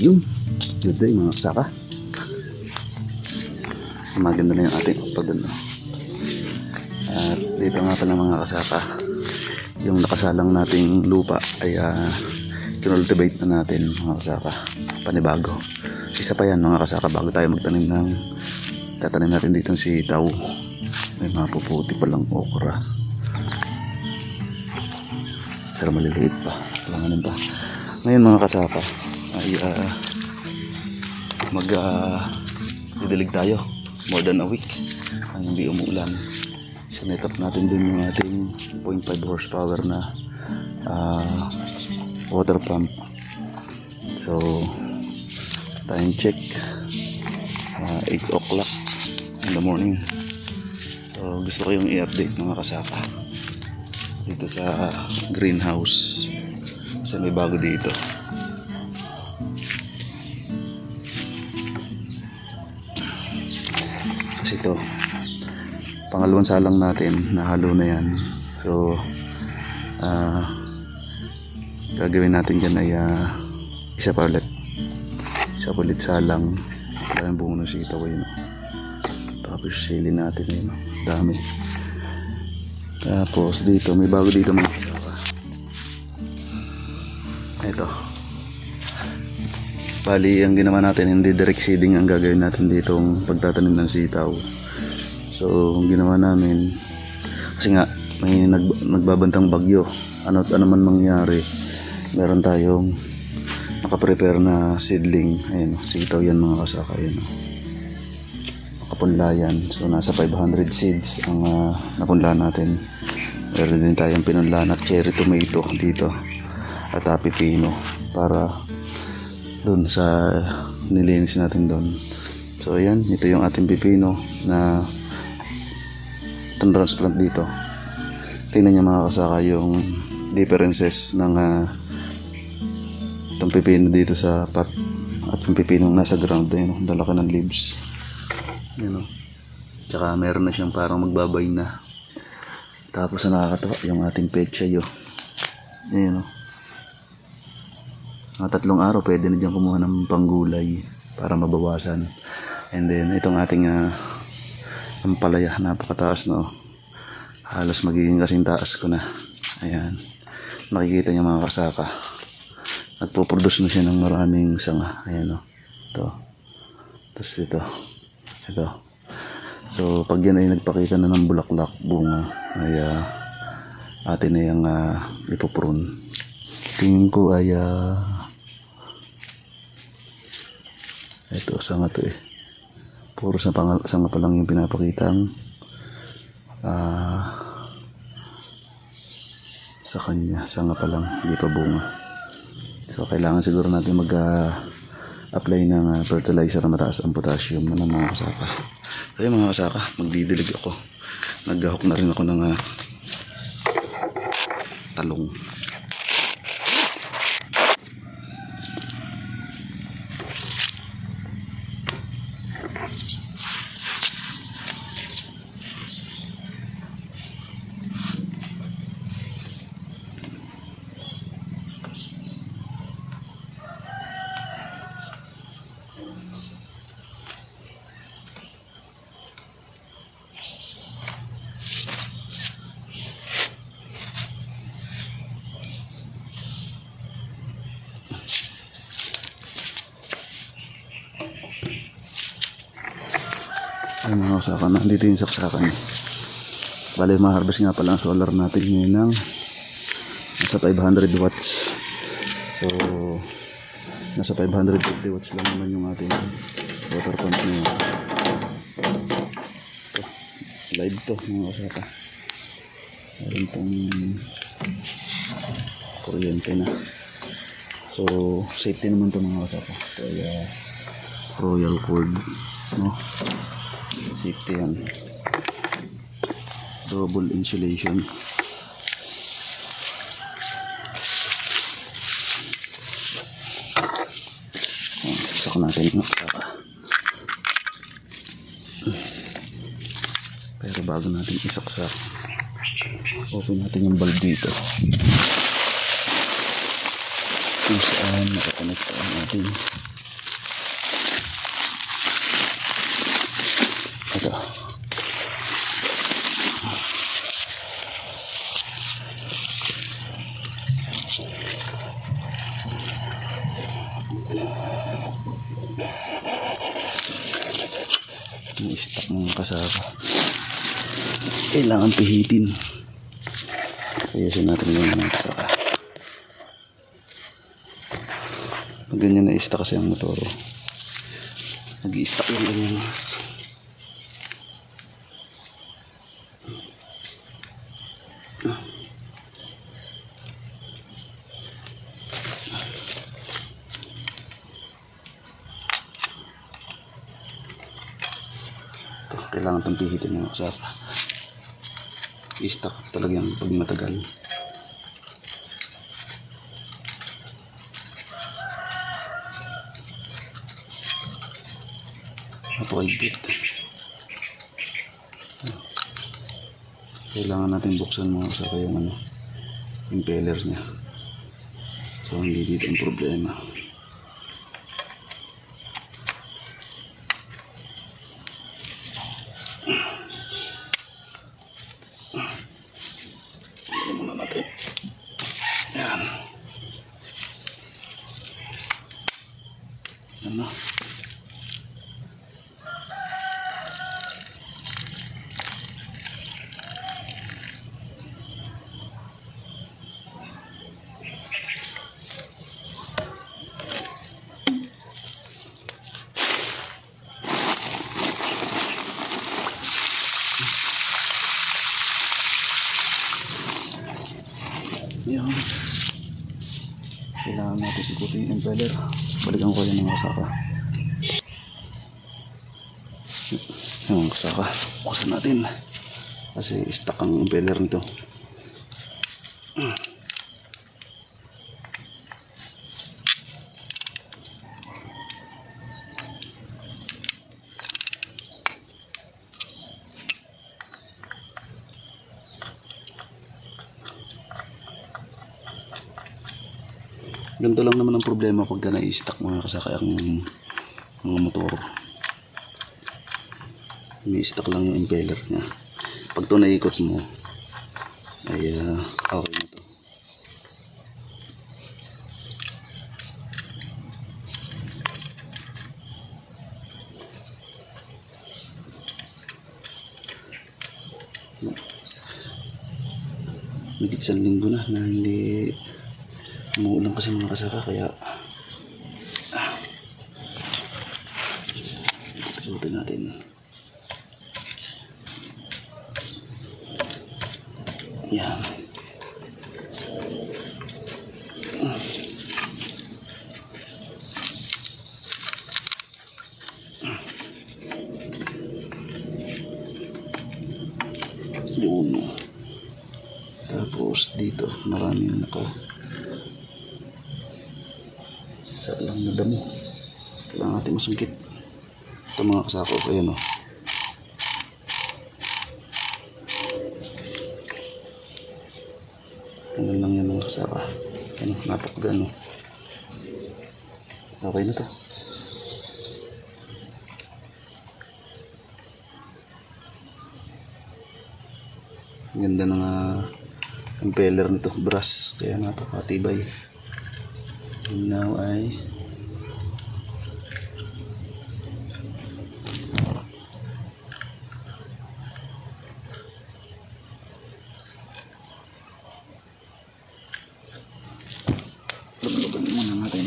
Yun. Good day mga kasaka. Maganda na yung ating paganda. At dito nga pala mga kasaka. Yung nakasalang nating lupa ay uh, kinultivate na natin mga kasaka. Panibago. Isa pa yan mga kasaka bago tayo magtanim ng tatanim natin dito si sitaw. May mga puputi palang okra. Pero maliliit pa. Kailanganin pa. Ngayon mga kasaka ay uh, mag uh, didilig tayo. More than a week. Ang hindi umuulan. Sinet up natin dun yung ating 0.5 horsepower na uh, water pump. So, time check. Uh, 8 o'clock in the morning. So, gusto ko yung i-update mga kasaka dito sa greenhouse kasi may bago dito ito pangalawang salang natin nahalo na yan. So ah gagawin natin dyan ay ah, isa pa ulit. Isa pa ulit salang. Dahil bungo ng sitaw yun tapos sili natin yun dami. Tapos dito, may bago dito mga kasama. Ito. Bali, ang ginawa natin, hindi direct seeding ang gagawin natin dito ang pagtatanim ng sitaw. So, ang ginawa namin, kasi nga, may nag, nagbabantang bagyo. Ano ano man mangyari, meron tayong nakaprepare na seedling. Ayun, sitaw yan mga kasaka. Ayun kapunlayan. So nasa 500 seeds ang uh, napunla natin. Meron din tayong pinunla na cherry tomato dito at uh, pipino para doon sa nilinis natin doon. So ayan, ito yung ating pipino na transplant dito. Tingnan niyo mga kasaka yung differences ng uh, itong pipino dito sa pot at yung pipino nasa ground. Ayun, dalaki ng leaves. Yan o. Tsaka meron na siyang parang magbabay na. Tapos na nakakatawa yung ating pecha yo. Ayan o. Mga tatlong araw pwede na dyan kumuha ng panggulay para mabawasan. And then itong ating uh, ampalaya napakataas no. Halos magiging kasing taas ko na. Ayan. Nakikita niyo mga kasaka. Nagpo-produce na siya ng maraming sanga. Ayan o. Ito. Tapos ito ito so pag yan ay nagpakita na ng bulaklak bunga ay uh, atin na yung uh, ipoprune tingin ko ay uh, ito sanga to eh puro sa pang sanga pa lang yung pinapakitang uh, sa kanya sanga pa lang hindi pa bunga so kailangan siguro natin mag uh, apply ng uh, fertilizer na mataas ang potassium na mga kasaka. So yun mga kasaka, magdidilig ako. Naghahok na rin ako ng uh, talong. Ay mga kasaka, nandito yung saksakan. Bale, ma-harvest nga pala ang solar natin ngayon ng nasa 500 watts. So, nasa 550 watts lang naman yung ating water pump na yun. Ito, live to mga kasaka. Meron pong kuryente na. So, safety naman to mga kasaka. Kaya, royal cord, no? Safety yan. Double insulation. Saksak natin no? pero bago natin isaksak open natin yung bulb dito. Kung saan nakakonect ang ating Yung stock mga kasama. Kailangan pihitin. Ayusin natin yung mga kasama. Ganyan na stock kasi ang motor. Nag-i-stock yung ganyan. Kailangan itong pihitin yung kasama. I-stock talagang pag matagal. Napakaigpit. Kailangan natin buksan mga kasama yung ano, impeller niya. So hindi dito ang problema. Tignan muna natin. Yan. Ano? Yan. Kailangan natin impeller. Balikan ko yan ng kasaka. Yung kasaka. Buksan natin. Kasi stuck ang impeller nito. Ganito lang naman ang problema pagka na-stuck mga kasaka ang mga motor. Ni-stuck lang yung impeller niya. Pag to naikot mo, ay ah, okay na to. May isang linggo na na hindi umuulan kasi mga kasaka kaya ah, ikutin natin. Yan. Yun. Tapos dito maraming naka isa damo kailangan natin masungkit. Ito mga kasako ayan o ganun lang yan mga kasaka ano napakagano. Okay na to. Ganda ng uh, impeller nito brass. Kaya napakatibay. Now ay Luglugan muna natin.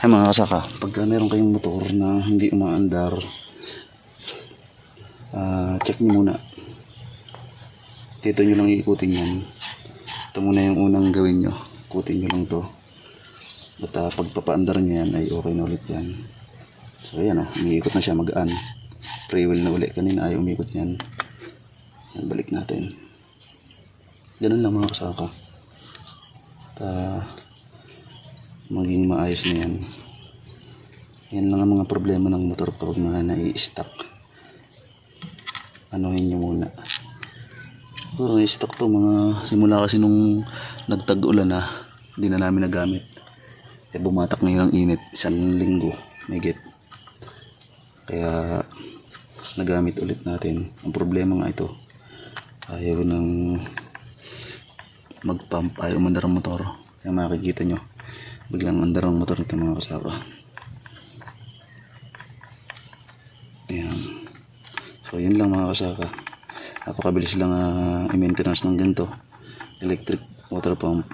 Ay mga kasaka, pagka meron kayong motor na hindi umaandar, ah check nyo muna. Dito nyo lang iikutin yan. Ito muna yung unang gawin nyo. Ikutin nyo lang to. At ah, pagpapaandar nyo yan ay okay na ulit yan. So ayan oh, umiikot na siya magaan. Free wheel na ulit. Kanina ay umikot yan. Yan, balik natin. Ganun lang mga kasaka. At ah, maging maayos na yan. Yan lang ang mga problema ng motor kapag mga nai-stuck. Anuhin nyo muna. Pero na-stuck to mga simula kasi nung nagtag-ulan na hindi na namin nagamit. Eh bumatak na yun ang init isang linggo. May. Kaya nagamit ulit natin. Ang problema nga ito, ayaw ng mag-pump, ayaw umandar ang motor. Kaya makikita nyo, biglang andar ang motor nito mga kasama. Ayan. So yun lang mga kasaka. Napakabilis lang ah, i-maintenance ng ganito. Electric water pump.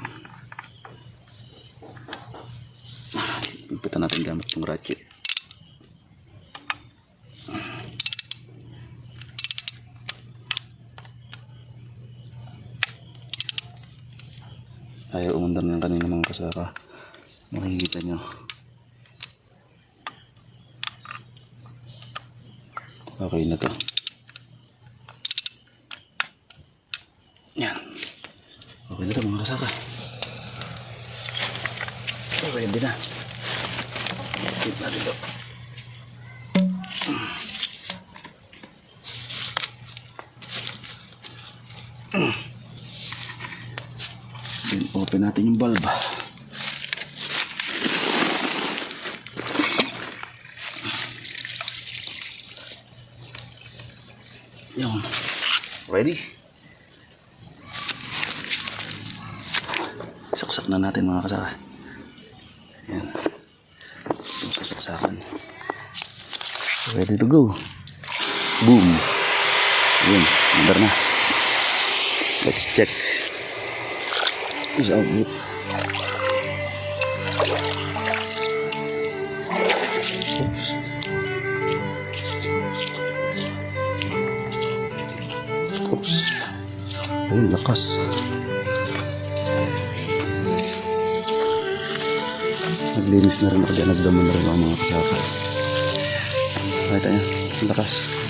Ipitan natin gamit yung ratchet. Ayaw umandar ng kanina mga kasaka. Makikita nyo. Okay na to. Yan. Okay na to mga kasaka. Ready na. Keep natin to. Then open natin yung bulb. Yun. Ready? Saksak na natin mga kasaka. Yan. Yung sasaksakan. Ready to go. Boom. Yun. Under na. Let's check. Is output. Oops. Oops. Ay, lakas. Naglinis na rin ako. Nagdamo na rin ang mga kasaka. Nakita niya. Ang lakas.